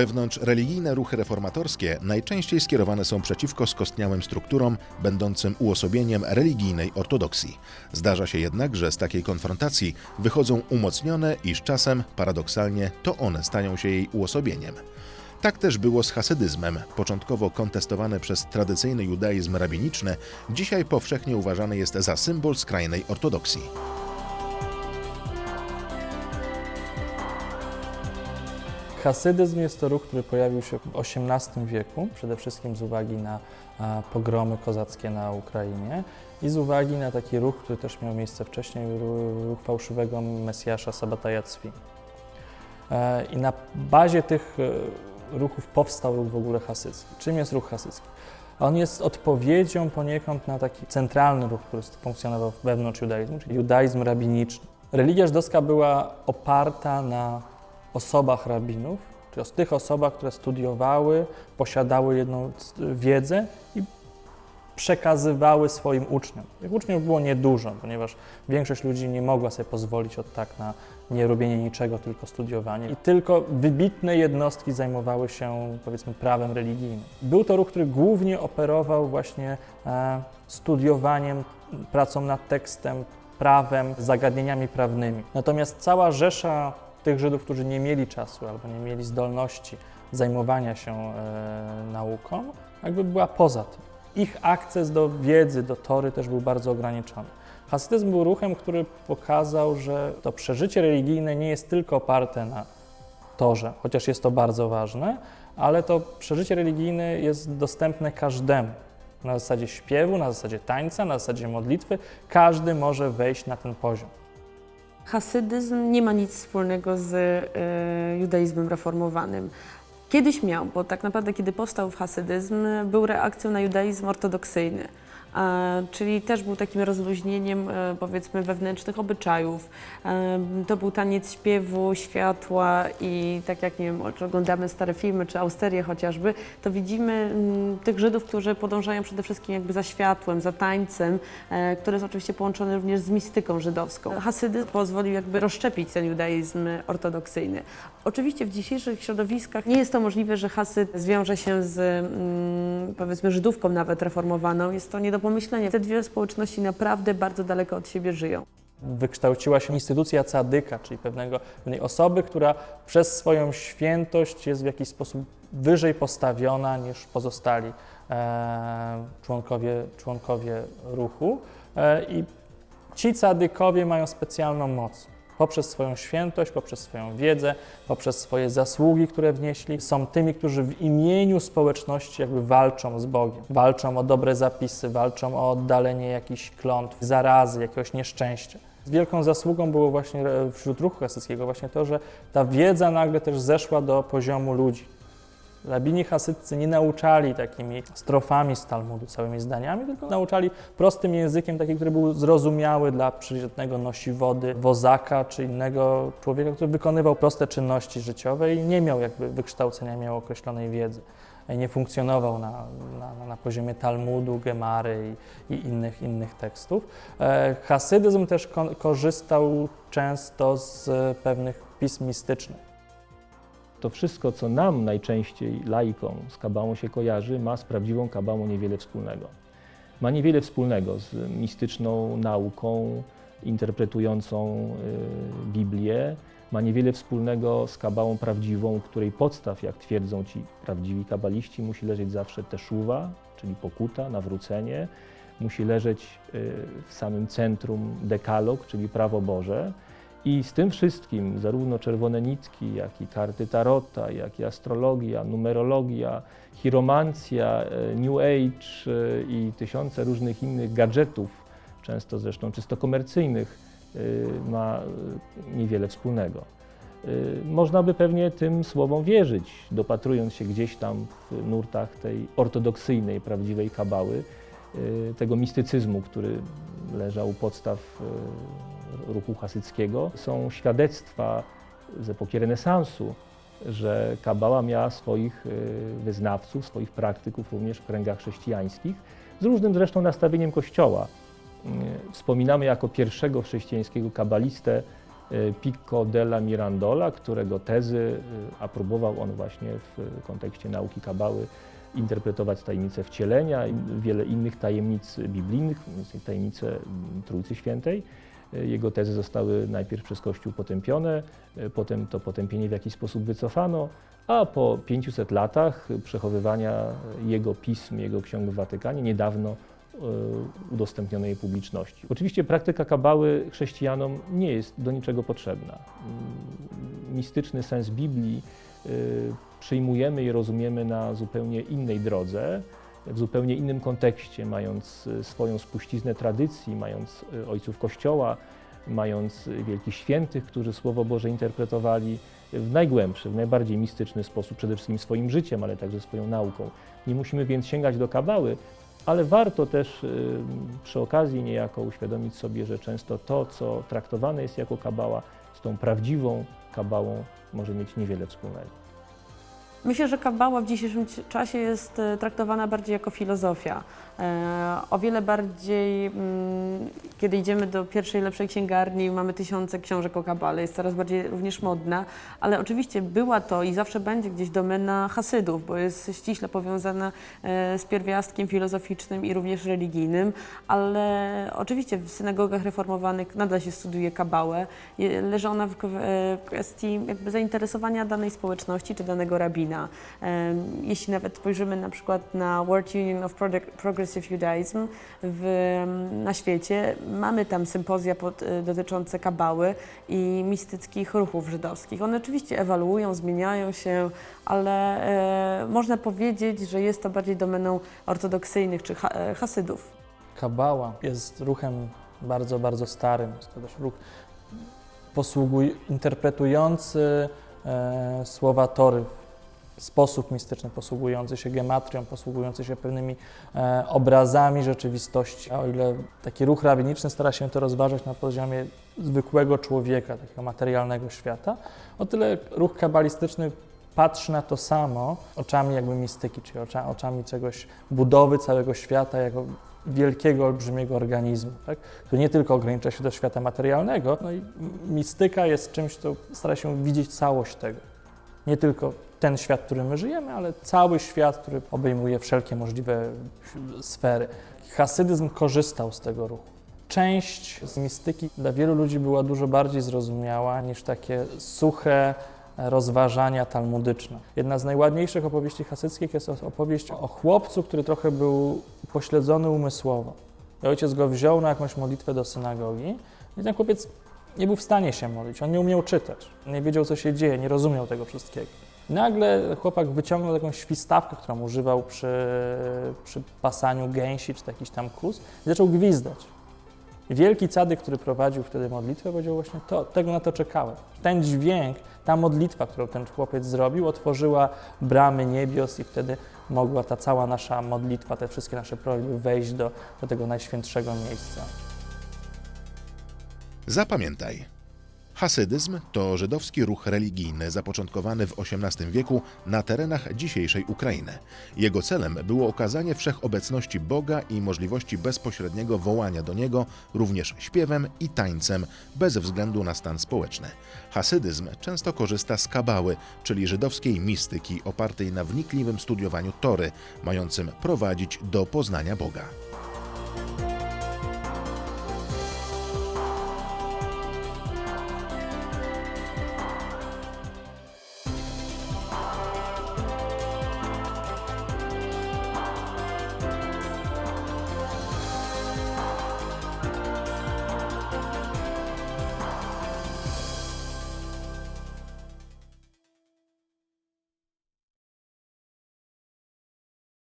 Wewnątrzreligijne ruchy reformatorskie najczęściej skierowane są przeciwko skostniałym strukturom będącym uosobieniem religijnej ortodoksji. Zdarza się jednak, że z takiej konfrontacji wychodzą umocnione i z czasem, paradoksalnie, to one stają się jej uosobieniem. Tak też było z hasydyzmem, początkowo kontestowany przez tradycyjny judaizm rabiniczny, dzisiaj powszechnie uważany jest za symbol skrajnej ortodoksji. Hasydyzm jest to ruch, który pojawił się w XVIII wieku, przede wszystkim z uwagi na pogromy kozackie na Ukrainie i z uwagi na taki ruch, który też miał miejsce wcześniej, ru- ruch fałszywego Mesjasza Sabataja. E, I na bazie tych e, ruchów powstał ruch w ogóle hasycki. Czym jest ruch hasycki? On jest odpowiedzią poniekąd na taki centralny ruch, który funkcjonował wewnątrz judaizmu, czyli judaizm rabiniczny. Religia żydowska była oparta na osobach rabinów, czyli o tych osobach, które studiowały, posiadały jedną wiedzę i przekazywały swoim uczniom. Tych uczniów było niedużo, ponieważ większość ludzi nie mogła sobie pozwolić od tak na nie robienie niczego, tylko studiowanie. I tylko wybitne jednostki zajmowały się, powiedzmy, prawem religijnym. Był to ruch, który głównie operował właśnie e, studiowaniem, pracą nad tekstem, prawem, zagadnieniami prawnymi. Natomiast cała rzesza tych Żydów, którzy nie mieli czasu albo nie mieli zdolności zajmowania się e, nauką, jakby była poza tym. Ich akces do wiedzy, do tory też był bardzo ograniczony. Hasydyzm był ruchem, który pokazał, że to przeżycie religijne nie jest tylko oparte na torze, chociaż jest to bardzo ważne, ale to przeżycie religijne jest dostępne każdemu. Na zasadzie śpiewu, na zasadzie tańca, na zasadzie modlitwy. Każdy może wejść na ten poziom. Hasydyzm nie ma nic wspólnego z e, judaizmem reformowanym. Kiedyś miał, bo tak naprawdę kiedy powstał hasydyzm, był reakcją na judaizm ortodoksyjny. E, czyli też był takim rozluźnieniem e, powiedzmy wewnętrznych obyczajów. E, to był taniec śpiewu, światła i tak jak nie wiem, oglądamy stare filmy, czy Austerię chociażby, to widzimy mm, tych Żydów, którzy podążają przede wszystkim jakby za światłem, za tańcem, e, który jest oczywiście połączony również z mistyką żydowską. Hasydyzm pozwolił jakby rozszczepić ten judaizm ortodoksyjny. Oczywiście w dzisiejszych środowiskach nie jest to możliwe, że Hasyd zwiąże się z mm, powiedzmy Żydówką nawet reformowaną. Jest to nie do pomyślenia. Te dwie społeczności naprawdę bardzo daleko od siebie żyją. wykształciła się instytucja cadyka, czyli pewnego, pewnej osoby, która przez swoją świętość jest w jakiś sposób wyżej postawiona niż pozostali e, członkowie, członkowie ruchu. E, I ci cadykowie mają specjalną moc. Poprzez swoją świętość, poprzez swoją wiedzę, poprzez swoje zasługi, które wnieśli, są tymi, którzy w imieniu społeczności jakby walczą z Bogiem. Walczą o dobre zapisy, walczą o oddalenie jakichś klątw, zarazy, jakiegoś nieszczęścia. Z wielką zasługą było właśnie e, wśród ruchu hasyckiego właśnie to, że ta wiedza nagle też zeszła do poziomu ludzi. Rabini hasyccy nie nauczali takimi strofami z Talmudu, całymi zdaniami, tylko nauczali prostym językiem, taki, który był zrozumiały dla przeciętnego nosi wody, wozaka czy innego człowieka, który wykonywał proste czynności życiowe i nie miał jakby wykształcenia, miał określonej wiedzy. Nie funkcjonował na, na, na poziomie Talmudu, Gemary i, i innych, innych tekstów. E, Hasydyzm też ko- korzystał często z pewnych pism mistycznych. To wszystko, co nam najczęściej, laikom, z kabałą się kojarzy, ma z prawdziwą kabałą niewiele wspólnego. Ma niewiele wspólnego z mistyczną nauką interpretującą y, Biblię, ma niewiele wspólnego z kabałą prawdziwą, której podstaw, jak twierdzą ci prawdziwi kabaliści, musi leżeć zawsze teszuwa, czyli pokuta, nawrócenie, musi leżeć y, w samym centrum dekalog, czyli prawo Boże. I z tym wszystkim, zarówno czerwone nitki, jak i karty tarota, jak i astrologia, numerologia, chiromancja, e, New Age e, i tysiące różnych innych gadżetów, często zresztą czysto komercyjnych, e, ma niewiele wspólnego. Można by pewnie tym słowom wierzyć, dopatrując się gdzieś tam w nurtach tej ortodoksyjnej, prawdziwej kabały, tego mistycyzmu, który leżał u podstaw ruchu hasyckiego. Są świadectwa z epoki renesansu, że kabała miała swoich e, wyznawców, swoich praktyków również w kręgach chrześcijańskich, z różnym zresztą nastawieniem kościoła. E, Wspominamy jako pierwszego chrześcijańskiego kabalistę e, Pico della Mirandola, którego tezy aprobował on właśnie w kontekście nauki kabały interpretować tajemnicę wcielenia i wiele innych tajemnic biblijnych, mm, Trójcy Świętej. E, Jego tezy zostały najpierw przez Kościół potępione, e, potem to potępienie w jakiś sposób wycofano, a po 500 latach przechowywania jego pism, jego ksiąg w Watykanie niedawno e, udostępniono je publiczności. Oczywiście praktyka kabały chrześcijanom nie jest do niczego potrzebna. Mm, Mistyczny sens Biblii y, przyjmujemy i rozumiemy na zupełnie innej drodze, w zupełnie innym kontekście, mając y, swoją spuściznę tradycji, mając y, ojców Kościoła, mając y, wielkich świętych, którzy Słowo Boże interpretowali w najgłębszy, w najbardziej mistyczny sposób, przede wszystkim swoim życiem, ale także swoją nauką. Nie musimy więc sięgać do kabały, ale warto też przy okazji niejako uświadomić sobie, że często to, co traktowane jest jako kabała, z tą prawdziwą kabałą może mieć niewiele wspólnego. Myślę, że kabała w dzisiejszym czasie jest e, traktowana bardziej jako filozofia. E, o wiele bardziej, mm, kiedy idziemy do pierwszej lepszej księgarni, mamy tysiące książek o kabale, jest coraz bardziej również modna, ale oczywiście była to i zawsze będzie gdzieś domena Hasydów, bo jest ściśle powiązana e, z pierwiastkiem filozoficznym i również religijnym, ale oczywiście w synagogach reformowanych nadal się studiuje kabałę. Leży ona w kwestii jakby zainteresowania danej społeczności czy danego rabina. Em, Jeśli nawet spojrzymy na przykład na World Union of Prog- Progressive Judaism w, na świecie, mamy tam sympozja pod, e, dotyczące kabały i mistyckich ruchów żydowskich. One oczywiście ewoluują, zmieniają się, ale e, można powiedzieć, że jest to bardziej domeną ortodoksyjnych czy e, hasydów. Kabała jest ruchem bardzo, bardzo starym. Jest to też ruch posługuj, interpretujący e, słowa Tory sposób mistyczny, posługujący się gematrią, posługujący się pewnymi e, obrazami rzeczywistości. A o ile taki ruch rabiniczny stara się to rozważać na poziomie zwykłego człowieka, takiego materialnego świata, o tyle ruch kabalistyczny patrzy na to samo oczami jakby mistyki, czyli ocza, oczami czegoś, budowy całego świata jako wielkiego, olbrzymiego organizmu, tak? który nie tylko ogranicza się do świata materialnego, no i mistyka jest czymś, co stara się widzieć całość tego. Nie tylko ten świat, w którym my żyjemy, ale cały świat, który obejmuje wszelkie możliwe sfery. Hasydyzm korzystał z tego ruchu. Część z mistyki dla wielu ludzi była dużo bardziej zrozumiała niż takie suche rozważania talmudyczne. Jedna z najładniejszych opowieści hasyckich jest opowieść o chłopcu, który trochę był pośledzony umysłowo. I ojciec go wziął na jakąś modlitwę do synagogi i ten chłopiec nie był w stanie się modlić, on nie umiał czytać, nie wiedział co się dzieje, nie rozumiał tego wszystkiego. Nagle chłopak wyciągnął taką świstawkę, którą używał przy, przy pasaniu gęsi czy jakiś tam kus i zaczął gwizdać. Wielki cadyk, który prowadził wtedy modlitwę, powiedział właśnie to, tego na to czekałem. Ten dźwięk, ta modlitwa, którą ten chłopiec zrobił, otworzyła bramy niebios i wtedy mogła ta cała nasza modlitwa, te wszystkie nasze prośby wejść do, do tego najświętszego miejsca. Zapamiętaj. Hasydyzm to żydowski ruch religijny zapoczątkowany w XVIII wieku na terenach dzisiejszej Ukrainy. Jego celem było okazanie wszechobecności Boga i możliwości bezpośredniego wołania do Niego również śpiewem i tańcem, bez względu na stan społeczny. Hasydyzm często korzysta z kabały, czyli żydowskiej mistyki opartej na wnikliwym studiowaniu Tory, mającym prowadzić do poznania Boga.